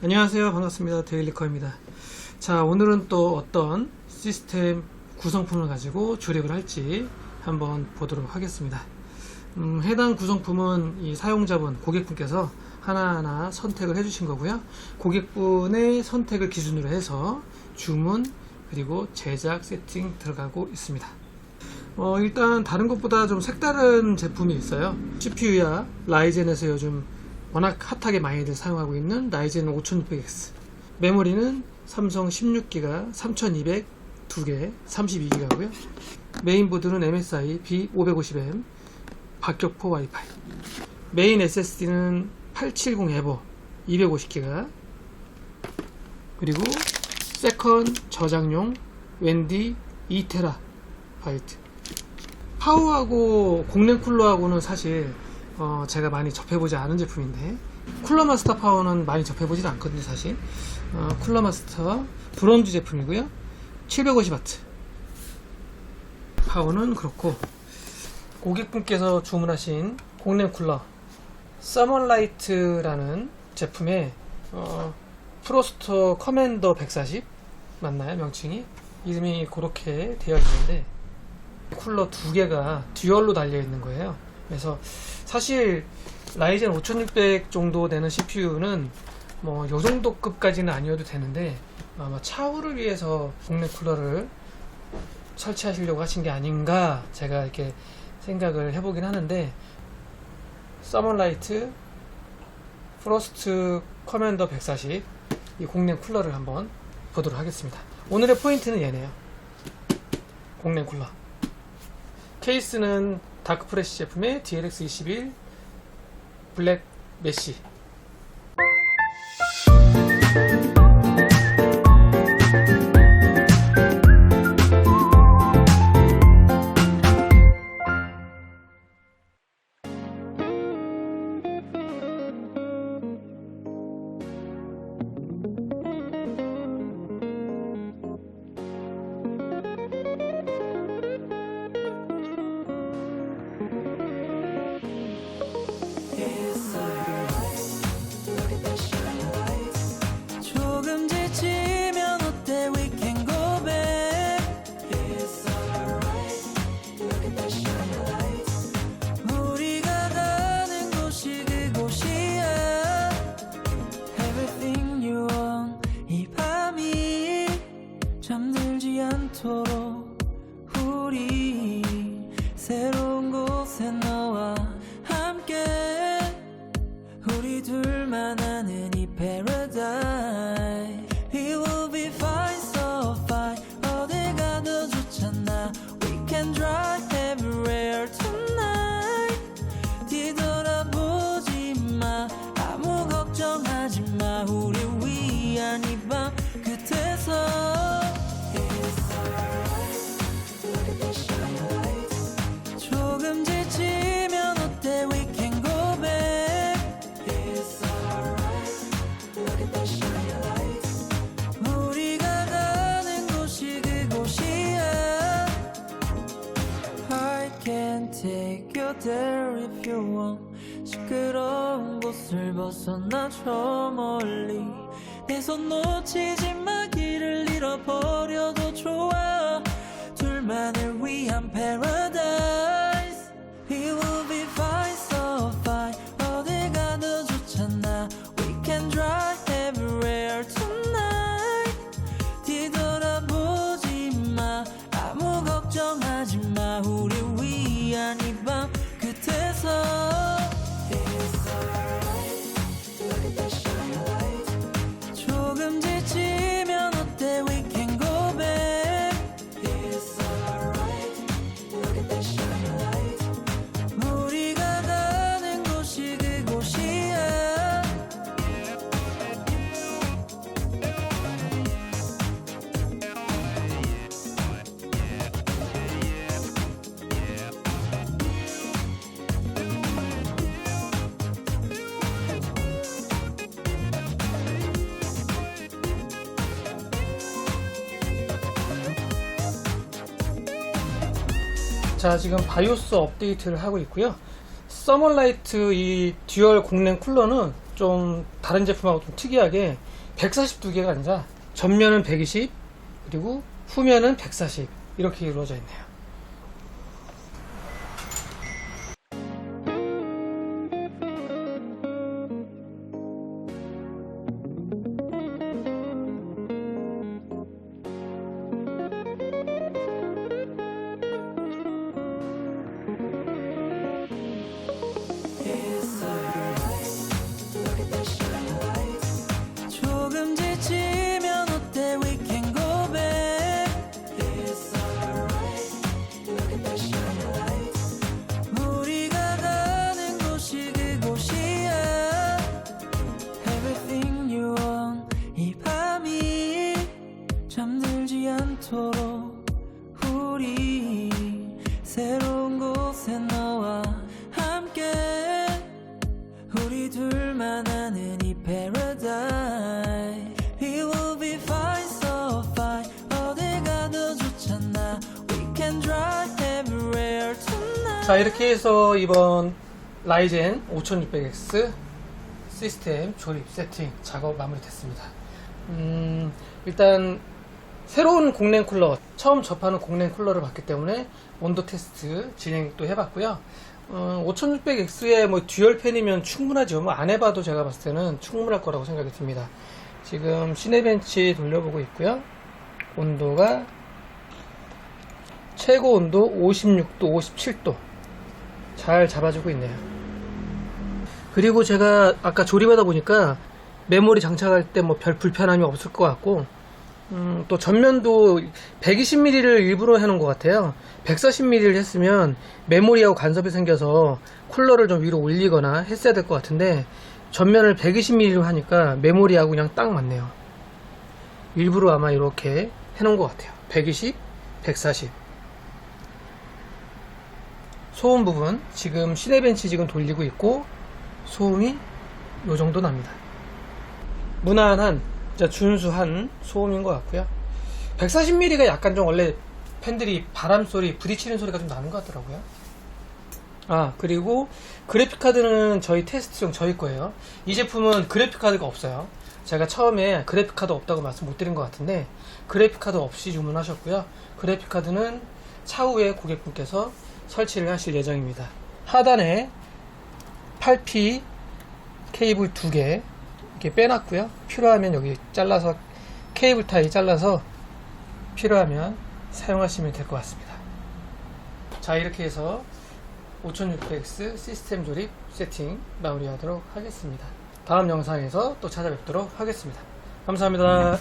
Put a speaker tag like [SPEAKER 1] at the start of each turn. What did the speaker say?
[SPEAKER 1] 안녕하세요. 반갑습니다. 데일리커입니다. 자, 오늘은 또 어떤 시스템 구성품을 가지고 조립을 할지 한번 보도록 하겠습니다. 음, 해당 구성품은 이 사용자분, 고객분께서 하나하나 선택을 해주신 거고요. 고객분의 선택을 기준으로 해서 주문, 그리고 제작, 세팅 들어가고 있습니다. 어, 일단 다른 것보다 좀 색다른 제품이 있어요. CPU야 라이젠에서 요즘 워낙 핫하게 많이들 사용하고 있는 라이젠 5600X. 메모리는 삼성 16기가 3200 2개 32기가고요. 메인보드는 MSI B550M 박격포 와이파이. 메인 SSD는 870 에버 250기가 그리고 세컨 저장용 웬디 2테라 바이트. 파워하고 공랭 쿨러하고는 사실 어, 제가 많이 접해보지 않은 제품인데 쿨러 마스터 파워는 많이 접해보지 않거든요 사실. 어, 쿨러 마스터 브론즈 제품이고요. 750W 파워는 그렇고 고객분께서 주문하신 공랭 쿨러 서먼라이트라는 제품의 어, 프로스터 커맨더 140 맞나요? 명칭이? 이름이 그렇게 되어 있는데 쿨러 두 개가 듀얼로 달려 있는 거예요. 그래서 사실 라이젠 5600 정도 되는 CPU는 뭐 요 정도 급까지는 아니어도 되는데 아마 차후를 위해서 국내 쿨러를 설치하시려고 하신 게 아닌가 제가 이렇게 생각을 해보긴 하는데 서먼라이트 프로스트 커맨더 140 이 공랭 쿨러를 한번 보도록 하겠습니다. 오늘의 포인트는 얘네요. 공랭 쿨러. 케이스는 다크프레시 제품의 DLX21 블랙 메시
[SPEAKER 2] 않도록 there if you want. 시끄러운 곳을 벗어나 저 멀리. 내 손 놓치지 마 길을 잃어버려도 좋아
[SPEAKER 1] 자 지금 바이오스 업데이트를 하고 있고요 서머라이트 이 듀얼 공랭 쿨러는 좀 다른 제품하고 좀 특이하게 142개가 아니라 전면은 120 그리고 후면은 140 이렇게 이루어져 있네요.
[SPEAKER 2] 곳에 너와 함께 우리 둘만 아는 이 paradise We will be fine so fine 어딜 가도 좋잖아 We can drive everywhere tonight
[SPEAKER 1] 자 이렇게 해서 이번 라이젠 5600X 시스템 조립 세팅 작업 마무리됐습니다. 음, 일단 새로운 공랭 쿨러 처음 접하는 공랭 쿨러를 봤기 때문에 온도 테스트 진행 또 해봤고요. 어, 5600X에 뭐 듀얼 팬이면 충분하죠. 뭐 안 해봐도 제가 봤을 때는 충분할 거라고 생각이 듭니다. 지금 시네벤치 돌려보고 있고요. 온도가 최고 온도 56도, 57도 잘 잡아주고 있네요. 그리고 제가 아까 조립하다 보니까 메모리 장착할 때 뭐 별 불편함이 없을 것 같고 음, 또 전면도 120mm를 일부러 해놓은 것 같아요. 140mm를 했으면 메모리하고 간섭이 생겨서 쿨러를 좀 위로 올리거나 했어야 될 것 같은데 전면을 120mm로 하니까 메모리하고 그냥 딱 맞네요. 일부러 아마 이렇게 해놓은 것 같아요. 120, 140. 소음 부분 지금 시네벤치 지금 돌리고 있고 소음이 요 정도 납니다. 무난한 진짜 준수한 소음인 것 같고요. 140mm가 약간 좀 원래 팬들이 바람 소리 부딪히는 소리가 좀 나는 것 같더라고요. 아 그리고 그래픽 카드는 저희 테스트용 저희 거예요. 이 제품은 그래픽 카드가 없어요. 제가 처음에 그래픽 카드 없다고 말씀 못 드린 것 같은데 그래픽 카드 없이 주문하셨고요. 그래픽 카드는 차후에 고객분께서 설치를 하실 예정입니다. 하단에 8P 케이블 두개 이렇게 빼놨고요. 필요하면 여기 잘라서 케이블 타이 잘라서 필요하면 사용하시면 될 것 같습니다. 자 이렇게 해서 5600X 시스템 조립 세팅 마무리하도록 하겠습니다. 다음 영상에서 또 찾아뵙도록 하겠습니다. 감사합니다.